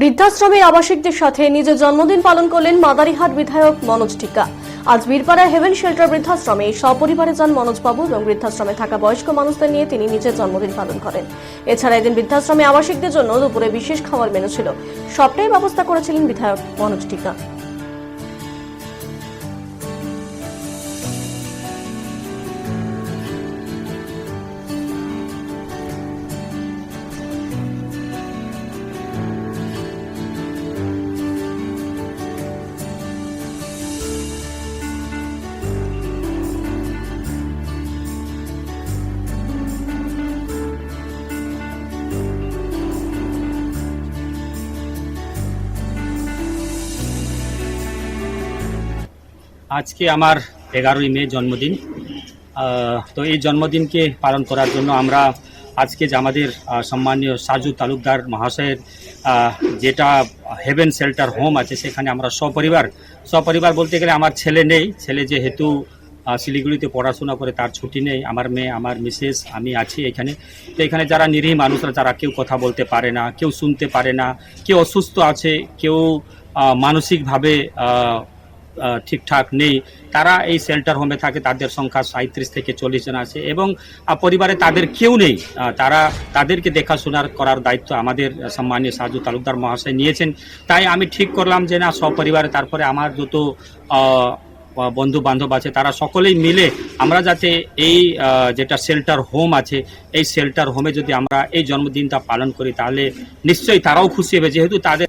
বৃদ্ধাশ্রমে আবাসিকদের সাথে নিজের জন্মদিন পালন করলেন মাদারিহাট বিধায়ক মনোজ টিকা আজ বীরপাড়া হেভেন শেল্টার বৃদ্ধাশ্রমে সপরিবারে যান মনোজবাবু এবং বৃদ্ধাশ্রমে থাকা বয়স্ক মানুষদের নিয়ে তিনি নিজের জন্মদিন পালন করেন। এছাড়া এদিন বৃদ্ধাশ্রমে আবাসিকদের জন্য দুপুরে বিশেষ খাবার মেনু ছিল। সবটাই ব্যবস্থা করেছিলেন বিধায়ক মনোজ টিকা আজকে আমার এগারোই মে জন্মদিন। তো এই জন্মদিনকে পালন করার জন্য আমরা আজকে যে আমাদের সম্মানীয় সাজু তালুকদার মহাশয়ের যেটা হেভেন শেল্টার হোম আছে, সেখানে আমরা সপরিবার সপরিবার বলতে গেলে আমার ছেলে নেই। ছেলে যেহেতু শিলিগুড়িতে পড়াশোনা করে, তার ছুটি নেই। আমার মেয়ে, আমার মিসেস, আমি আছি এখানে। তো এখানে যারা নিরীহ মানুষরা, যারা কেউ কথা বলতে পারে না, কেউ শুনতে পারে না, কেউ অসুস্থ আছে, কেউ মানসিকভাবে ঠিকঠাক নেই। তারা এই শেল্টার হোমে থাকে, তাদের সংখ্যা সাঁত্রিশ থেকে চল্লিশ জন আছে এবং পরিবারে তাদের কেউ নেই। তারা তাদেরকে দেখাশোনার করার দায়িত্ব আমাদের সম্মানীয় সাজু তালুকদার মহাশয় নিয়েছেন। তাই আমি ঠিক করলাম যে না, সপরিবারে তারপরে আমার যত বন্ধু বান্ধব আছে, তারা সকলেই মিলে আমরা যাতে এই যেটা শেল্টার হোম আছে, এই শেল্টার হোমে যদি আমরা এই জন্মদিনটা পালন করি, তাহলে নিশ্চয়ই তারাও খুশি হবে। যেহেতু তাদের